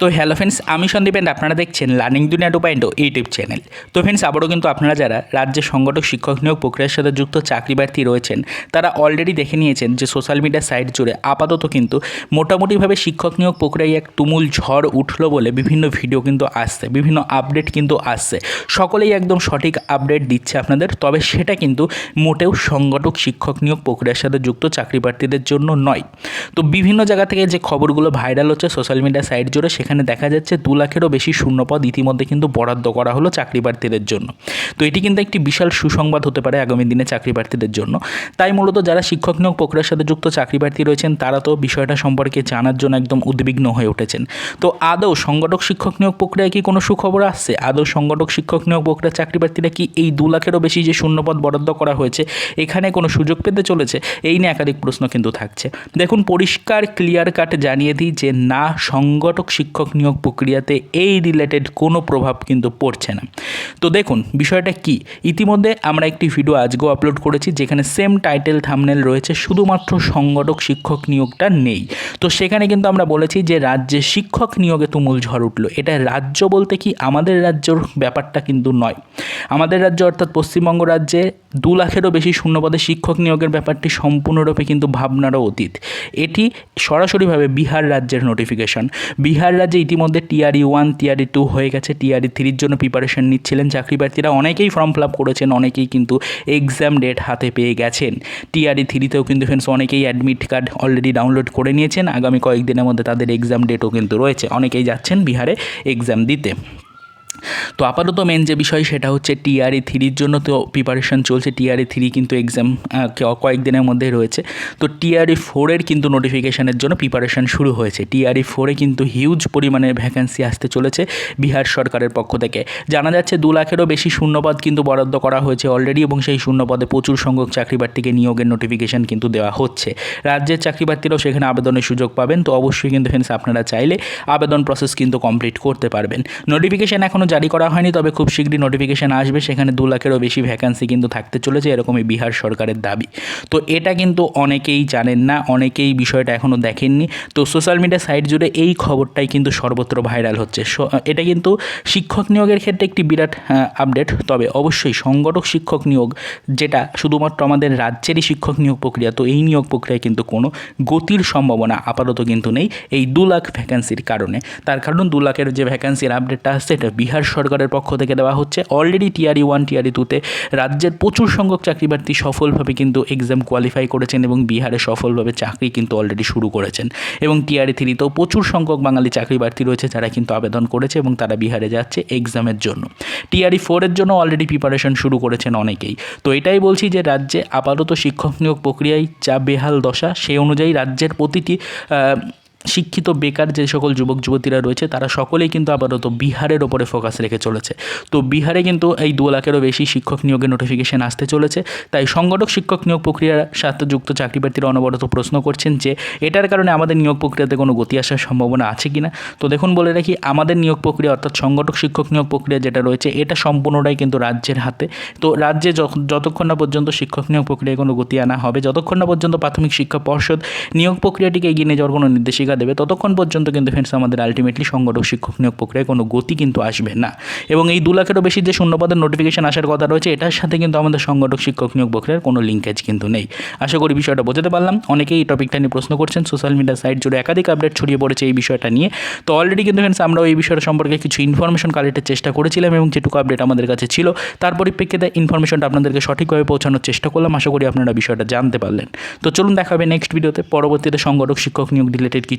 তো hello friends আমি সন্দীপ আপনারা দেখছেন learning Duniya two point YouTube channel তো ফ্রেন্ডস আবারও কিন্তু আপনারা যারা রাজ্যের সংগঠক, শিক্ষক নিয়োগ প্রক্রিয়ার সাথে যুক্ত চাকরি প্রার্থী রয়েছেন, তারা অলরেডি দেখে নিয়েছেন যে সোশ্যাল মিডিয়া সাইট জুড়ে আপাতত কিন্তু মোটামুটিভাবে শিক্ষক নিয়োগ প্রক্রিয়ায় এক তুমুল ঝড় উঠল বলে বিভিন্ন ভিডিও কিন্তু আসছে, বিভিন্ন আপডেট কিন্তু আসছে। সকলেই একদম সঠিক আপডেট দিচ্ছে আপনাদের, তবে সেটা কিন্তু মোটেও সংগঠক, শিক্ষক নিয়োগ প্রক্রিয়ার সাথে যুক্ত চাকরি প্রার্থীদের জন্য নয়। তো বিভিন্ন জায়গা থেকে যে খবরগুলো ভাইরাল হচ্ছে সোশ্যাল মিডিয়া সাইট জুড়ে, সেখানে দেখা যাচ্ছে দু লাখেরও বেশি শূন্যপদ ইতিমধ্যে কিন্তু বরাদ্দ করা হলো চাকরি প্রার্থীদের জন্য। তো এটি কিন্তু একটি বিশাল সুসংবাদ হতে পারে আগামী দিনে চাকরি প্রার্থীদের জন্য। তাই মূলত যারা শিক্ষক নিয়োগ প্রক্রিয়ার সাথে যুক্ত চাকরি প্রার্থী রয়েছেন, তারা তো বিষয়টা সম্পর্কে জানার জন্য একদম উদ্বিগ্ন হয়ে উঠেছেন। তো আদৌ সংগঠক শিক্ষক নিয়োগ প্রক্রিয়ায় কি কোনো সুখবর আসছে? আদৌ সংগঠক শিক্ষক নিয়োগ প্রক্রিয়ার চাকরি প্রার্থীরা কি এই দু লাখেরও বেশি যে শূন্যপদ বরাদ্দ করা হয়েছে, এখানে কোনো সুযোগ পেতে চলেছে? এই নিয়ে একাধিক প্রশ্ন কিন্তু থাকছে। দেখুন, পরিষ্কার ক্লিয়ার কাট জানিয়ে দিই যে না, সংগঠক শিক্ষক নিয়োগ প্রক্রিয়াতে এই রিলেটেড কোনো প্রভাব কিন্তু পড়ছে না। তো দেখুন, বিষয়টা কি? ইতিমধ্যে আমরা একটি ভিডিও আজকেও আপলোড করেছি যেখানে সেম টাইটেল থামনেল রয়েছে, শুধুমাত্র সংগঠক শিক্ষক নিয়োগটা নেই। তো সেখানে কিন্তু আমরা বলেছি যে রাজ্যে শিক্ষক নিয়োগে তুমুল ঝড় উঠল। এটা রাজ্য বলতে কি? আমাদের রাজ্যর ব্যাপারটা কিন্তু নয়। আমাদের রাজ্য অর্থাৎ পশ্চিমবঙ্গ রাজ্যে দু লাখেরও বেশি শূন্যপদে শিক্ষক নিয়োগের ব্যাপারটি সম্পূর্ণরূপে কিন্তু ভাবনারও অতীত। এটি সরাসরিভাবে বিহার রাজ্যের নোটিফিকেশন বিহার রাজ্যে ইতিমধ্যে টিআরই ওয়ান, টিআরই টু হয়ে গেছে, টিআরই থ্রির জন্য প্রিপারেশন নিচ্ছিলেন। চাকরি প্রার্থীরা অনেকেই ফর্ম ফিল আপ করেছেন, অনেকেই কিন্তু এক্সাম ডেট হাতে পেয়ে গেছেন। টিআরই থ্রিতেও কিন্তু ফ্রেন্ডস অনেকেই অ্যাডমিট কার্ড অলরেডি ডাউনলোড করে নিয়েছেন। আগামী কয়েকদিনের মধ্যে তাদের এক্সাম ডেটও কিন্তু রয়েছে। অনেকেই যাচ্ছেন বিহারে এক্সাম দিতে। তো আপাতত মেন যে বিষয় সেটা হচ্ছে টিআরই থ্রির জন্য তো প্রিপারেশন চলছে। টিআরই থ্রি কিন্তু এক্সাম কয়েকদিনের মধ্যে রয়েছে। তো টিআরই ফোরের কিন্তু নোটিফিকেশানের জন্য প্রিপারেশন শুরু হয়েছে। টিআরই ফোরে কিন্তু হিউজ পরিমাণে ভ্যাকেন্সি আসতে চলেছে বিহার সরকারের পক্ষ থেকে। জানা যাচ্ছে দু লাখেরও বেশি শূন্যপদ কিন্তু বরাদ্দ করা হয়েছে অলরেডি এবং সেই শূন্যপদে প্রচুর সংখ্যক চাকরি প্রার্থীকে নিয়োগের নোটিফিকেশান কিন্তু দেওয়া হচ্ছে। রাজ্যের চাকরি প্রার্থীরাও সেখানে আবেদনের সুযোগ পাবেন। তো অবশ্যই কিন্তু ফ্রেন্ডস আপনারা চাইলে আবেদন প্রসেস কিন্তু কমপ্লিট করতে পারবেন। নোটিফিকেশান এখনও জারি করা হয়নি, তবে খুব শীঘ্রই নোটিফিকেশান আসবে। সেখানে দু লাখেরও বেশি ভ্যাকান্সি কিন্তু থাকতে চলেছে, এরকমই বিহার সরকারের দাবি। তো এটা কিন্তু অনেকেই জানেন না, অনেকেই বিষয়টা এখনও দেখেননি। তো সোশ্যাল মিডিয়া সাইট জুড়ে এই খবরটাই কিন্তু সর্বত্র ভাইরাল হচ্ছে। এটা কিন্তু শিক্ষক নিয়োগের ক্ষেত্রে একটি বিরাট আপডেট তবে অবশ্যই সংগঠক শিক্ষক নিয়োগ, যেটা শুধুমাত্র আমাদের রাজ্যেরই শিক্ষক নিয়োগ প্রক্রিয়া, তো এই নিয়োগ প্রক্রিয়ায় কিন্তু কোনো গতির সম্ভাবনা আপাতত কিন্তু নেই, এই দু লাখ ভ্যাকান্সির কারণে। তার কারণ দু লাখের যে ভ্যাকান্সির আপডেটটা আসছে, এটা বিহার সরকারের পক্ষ থেকে দেওয়া হচ্ছে। অলরেডি টিআরই ওয়ান টিআরই টুতে রাজ্যের প্রচুর সংখ্যক চাকরি প্রার্থী সফলভাবে কিন্তু এক্সাম কোয়ালিফাই করেছেন এবং বিহারে সফলভাবে চাকরি কিন্তু অলরেডি শুরু করেছেন। এবং টিআরই থ্রিতেও প্রচুর সংখ্যক বাঙালি চাকরি প্রার্থী রয়েছে যারা কিন্তু আবেদন করেছে এবং তারা বিহারে যাচ্ছে এক্সামের জন্য। টিআরই ফোরের জন্য অলরেডি প্রিপারেশন শুরু করেছেন অনেকেই। তো এটাই বলছি যে রাজ্যে আপাতত শিক্ষক নিয়োগ প্রক্রিয়ায় যা বেহাল দশা, সেই অনুযায়ী রাজ্যের প্রতিটি শিক্ষিত, বেকার যে সকল যুবক, যুবতীরা রয়েছে, তারা সকলেই কিন্তু আপাতত বিহারের ওপরে ফোকাস রেখে চলেছে। তো বিহারে কিন্তু এই দু লাখেরও বেশি শিক্ষক নিয়োগের নোটিফিকেশান আসতে চলেছে। তাই সংগঠক শিক্ষক নিয়োগ প্রক্রিয়ার সাথে যুক্ত চাকরি প্রার্থীরা অনবরত প্রশ্ন করছেন যে, এটার কারণে আমাদের নিয়োগ প্রক্রিয়াতে কোনো গতি আসার সম্ভাবনা আছে কি না তো দেখুন, বলে রাখি, আমাদের নিয়োগ প্রক্রিয়া অর্থাৎ সংগঠক শিক্ষক নিয়োগ প্রক্রিয়া যেটা রয়েছে, এটা সম্পূর্ণটাই কিন্তু রাজ্যের হাতে। তো রাজ্যে যতক্ষণ না পর্যন্ত শিক্ষক নিয়োগ প্রক্রিয়ায় কোনো গতি আনা হবে, যতক্ষণ না পর্যন্ত প্রাথমিক শিক্ষা পর্ষদ নিয়োগ প্রক্রিয়াটিকে এগিয়ে নিয়ে যাওয়ার কোনো নির্দেশিকা দেবে, ততক্ষণ পর্যন্ত কিন্তু ফ্রেন্ডস আমাদের আলটিমেটলি সংগঠক, শিক্ষক নিয়োগ প্রক্রিয়ায় কোনো গতি কিন্তু আসবে না। এবং এই দু লাখেরও বেশি যে শূন্যপদের নোটিফিকেশন আসার কথা রয়েছে, এটার সাথে কিন্তু আমাদের সংগঠক, শিক্ষক নিয়োগ প্রক্রিয়ার কোনো লিঙ্কেজ কিন্তু নেই। আশা করি বিষয়টা বোঝাতে পারলাম। অনেকেই এই টপিকটা নিয়ে প্রশ্ন করছেন। সোশ্যাল মিডিয়া সাইট জুড়ে একাধিক আপডেট ছড়িয়ে পড়েছে এই বিষয়টা নিয়ে। তো অলরেডি কিন্তু ফ্রেন্ডস আমরাও এই বিষয়টা সম্পর্কে কিছু ইনফরমেশন কালেক্টের চেষ্টা করেছিলাম এবং যেটুকু আপডেট আমাদের কাছে ছিল, তার পরিপ্রেক্ষিতে ইনফরমেশনটা আপনাদেরকে সঠিকভাবে পৌঁছানোর চেষ্টা করলাম। আশা করি আপনারা বিষয়টা জানতে পারলেন। তো চলুন দেখা হবে নেক্সট ভিডিওতে পরবর্তীতে সংগঠক, শিক্ষক নিয়োগ রিলেটেড